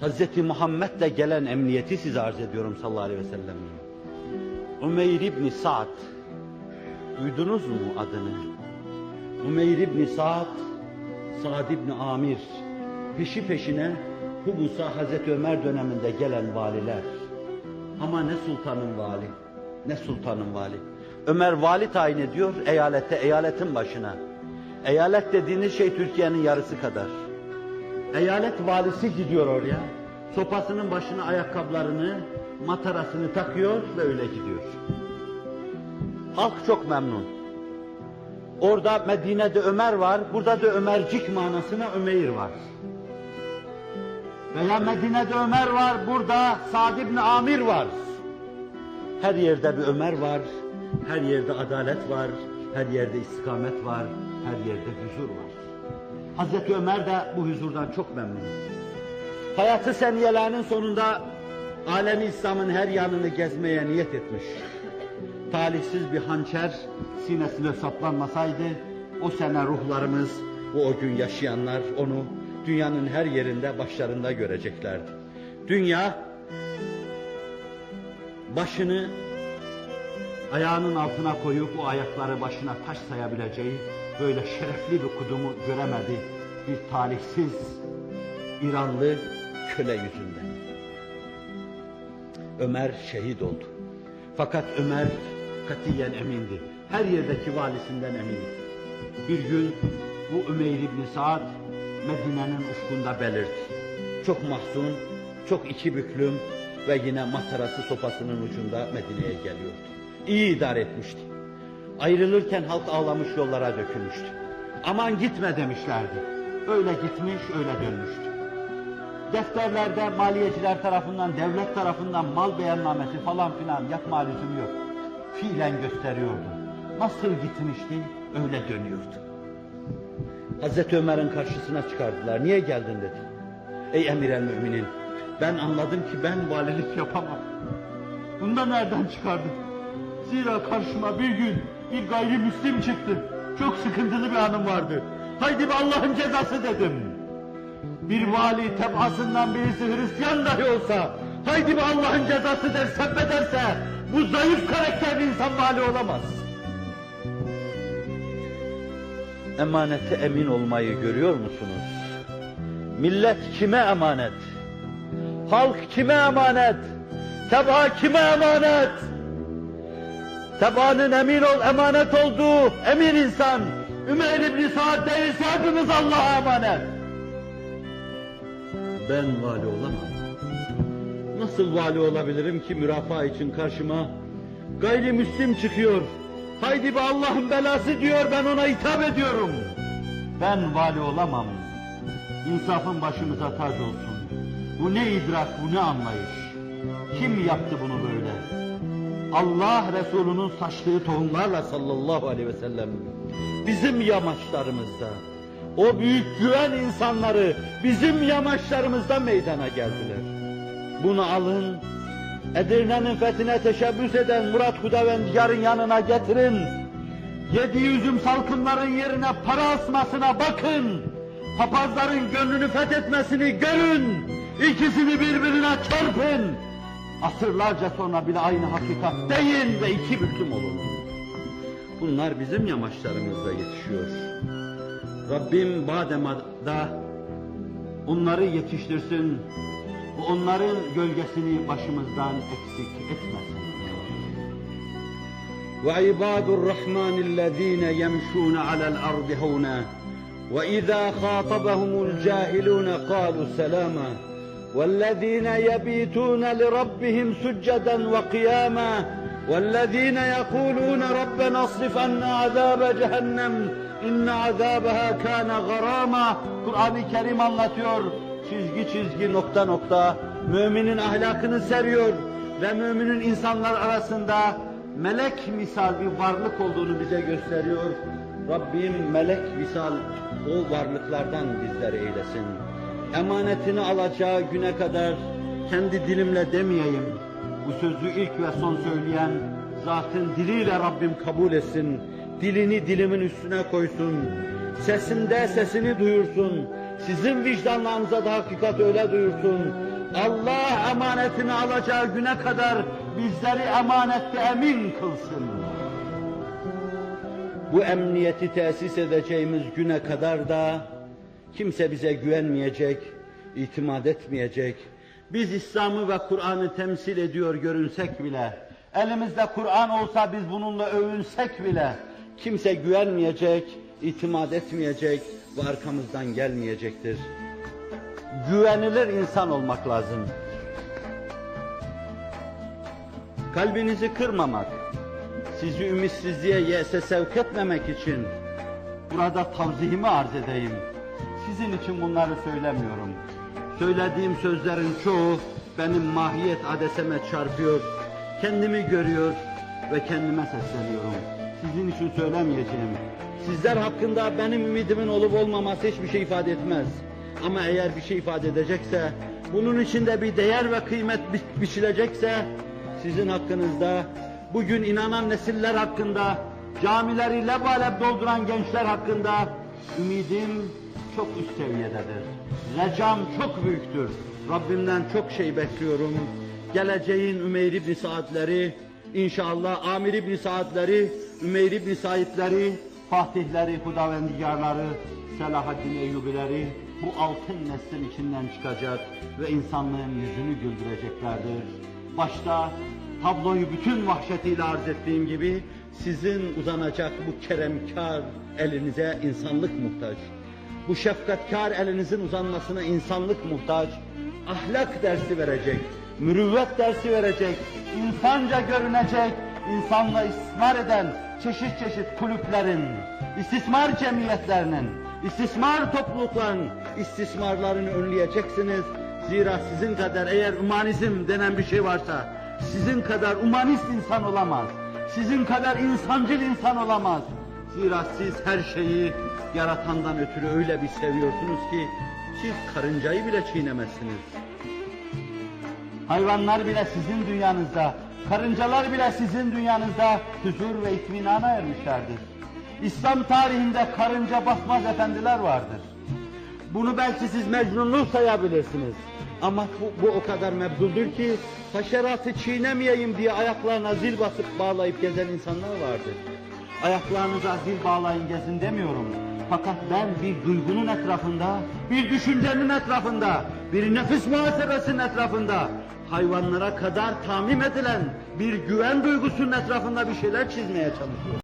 Hz. Muhammed'le gelen emniyeti size arz ediyorum sallallahu aleyhi ve sellem. Umeyr İbni Sa'd. Duydunuz mu adını? Umeyr İbni Sa'd, Sa'd İbni Amir. Peşi peşine Humus'a Hazreti Ömer döneminde gelen valiler. Ama ne sultanın vali, ne sultanın vali. Ömer vali tayin ediyor eyalette, eyaletin başına. Eyalet dediğiniz şey Türkiye'nin yarısı kadar. Eyalet valisi gidiyor oraya. Sopasının başına ayakkabılarını, matarasını takıyor ve öyle gidiyor. Halk çok memnun. Orada Medine'de Ömer var, burada da Ömercik manasına Ömeyr var. Veya Medine'de Ömer var, burada Sa'd ibn Amir var. Her yerde bir Ömer var, her yerde adalet var, her yerde istikamet var, her yerde huzur var. Hazreti Ömer de bu huzurdan çok memnun. Hayatı seniyelerinin sonunda alemi İslam'ın her yanını gezmeye niyet etmiş. Talihsiz bir hançer sinesine saplanmasaydı o sene ruhlarımız, bu o gün yaşayanlar onu dünyanın her yerinde başlarında göreceklerdi. Dünya başını ayağının altına koyup o ayakları başına taş sayabileceği böyle şerefli bir kudumu göremedi. Bir talihsiz İranlı köle yüzünden. Ömer şehit oldu. Fakat Ömer katiyen emindi. Her yerdeki valisinden emindi. Bir gün bu Ümeyr İbni Sa'd Medine'nin ufkunda belirdi. Çok mahzun, çok iki büklüm ve yine matarası sopasının ucunda Medine'ye geliyordu. İyi idare etmişti. Ayrılırken halk ağlamış yollara dökülmüştü. Aman gitme demişlerdi. Öyle gitmiş, öyle dönmüştü. Defterlerde maliyeciler tarafından, devlet tarafından mal beyannamesi falan filan yapma lüzum yok. Fiilen gösteriyordu. Nasıl gitmişti, öyle dönüyordu. Hazreti Ömer'in karşısına çıkardılar. Niye geldin dedi. Ey emir el müminin, ben anladım ki ben valilik yapamam. Bunu nereden çıkardın? Zira karşıma bir gün bir gayrimüslim çıktı. Çok sıkıntılı bir anım vardı. Haydi be Allah'ın cezası dedim. Bir vali tebasından birisi Hristiyan dahi olsa, haydi be Allah'ın cezası der, sebbederse, bu zayıf karakterli insan vali olamaz. Emanete emin olmayı görüyor musunuz? Millet kime emanet? Halk kime emanet? Teba kime emanet? Tebaanın emin ol, emanet olduğu emin insan. Ümeyr İbni Sa'd değilse hepimiz Allah'a emanet. Ben vali olamam. Nasıl vali olabilirim ki mürafaa için karşıma gayrimüslim çıkıyor. Haydi be Allah'ın belası diyor ben ona hitap ediyorum. Ben vali olamam. İnsafın başımıza tac olsun. Bu ne idrak, bu ne anlayış? Kim yaptı bunu böyle? Allah Resulü'nün saçtığı tohumlarla sallallahu aleyhi ve sellem bizim yamaçlarımızda o büyük güven insanları bizim yamaçlarımızda meydana geldiler. Bunu alın, Edirne'nin fethine teşebbüs eden Murat Hudavendiyar'ın yanına getirin. Yedi üzüm salkımların yerine para asmasına bakın. Papazların gönlünü fethetmesini görün. İkisini birbirine çarpın. Asırlarca sonra bile aynı hakikat deyin ve iki büklüm olun. Bunlar bizim yamaçlarımızda yetişiyor. Rabbim Badema'da onları yetiştirsin, bu onların gölgesini başımızdan eksik etmesin. وعباد الرحمن الذين يمشون على الأرض هونا وإذا خاطبهم الجاهلون قالوا سلاما والذين يبيتون لربهم سجدا وقياما والذين يقولون ربنا اصرف عنا عذاب جهنم إن عذابها كان غراما Kur'an-ı Kerim anlatıyor çizgi çizgi nokta nokta müminin ahlakını seriyor ve müminin insanlar arasında melek misal bir varlık olduğunu bize gösteriyor. Rabbim melek misal o varlıklardan bizleri eylesin. Emanetini alacağı güne kadar kendi dilimle demeyeyim. Bu sözü ilk ve son söyleyen zatın diliyle Rabbim kabul etsin. Dilini dilimin üstüne koysun. Sesinde sesini duyursun. Sizin vicdanlarınıza da hakikat öyle duyursun. Allah emanetini alacağı güne kadar bizleri emanette emin kılsın. Bu emniyeti tesis edeceğimiz güne kadar da kimse bize güvenmeyecek, itimat etmeyecek. Biz İslam'ı ve Kur'an'ı temsil ediyor görünsek bile, elimizde Kur'an olsa biz bununla övünsek bile, kimse güvenmeyecek, itimat etmeyecek ve arkamızdan gelmeyecektir. Güvenilir insan olmak lazım. Kalbinizi kırmamak, sizi ümitsizliğe, yese sevk etmemek için burada tavzihimi arz edeyim. Sizin için bunları söylemiyorum. Söylediğim sözlerin çoğu benim mahiyet adeseme çarpıyor. Kendimi görüyor ve kendime sesleniyorum. Sizin için söylemeyeceğim. Sizler hakkında benim ümidimin olup olmaması hiçbir şey ifade etmez. Ama eğer bir şey ifade edecekse, bunun içinde bir değer ve kıymet bi- biçilecekse, sizin hakkınızda, bugün inanan nesiller hakkında, camileri lebalep dolduran gençler hakkında ümidim çok üst seviyededir. Recam çok büyüktür. Rabbimden çok şey bekliyorum. Geleceğin Ümeyr İbni Saadleri, inşallah Amir İbni Saadleri, Ümeyr İbni Saidleri, Fatihleri, Hudavendigarları, Selahaddin Eyyubileri bu altın neslin içinden çıkacak ve insanlığın yüzünü güldüreceklerdir. Başta tabloyu bütün vahşetiyle arz ettiğim gibi sizin uzanacak bu keremkar elinize insanlık muhtaç. Bu şefkatkar elinizin uzanmasına insanlık muhtaç. Ahlak dersi verecek, mürüvvet dersi verecek, insanca görünecek, insanla istismar eden çeşit çeşit kulüplerin, istismar cemiyetlerinin, istismar toplulukların istismarlarını önleyeceksiniz. Zira sizin kadar eğer humanizm denen bir şey varsa, sizin kadar humanist insan olamaz. Sizin kadar insancıl insan olamaz. Zira siz her şeyi yaratandan ötürü öyle bir seviyorsunuz ki siz karıncayı bile çiğnemezsiniz. Hayvanlar bile sizin dünyanızda, karıncalar bile sizin dünyanızda huzur ve itminana ermişlerdir. İslam tarihinde karınca basmaz efendiler vardır. Bunu belki siz mecnunluk sayabilirsiniz. Ama bu, bu o kadar mebzuldur ki haşeratı çiğnemeyeyim diye ayaklarına zil basıp bağlayıp gezen insanlar vardır. Ayaklarınıza zil bağlayın gezin demiyorum. Fakat ben bir duygunun etrafında, bir düşüncenin etrafında, bir nefis muhasebesinin etrafında, hayvanlara kadar tamim edilen bir güven duygusunun etrafında bir şeyler çizmeye çalışıyorum.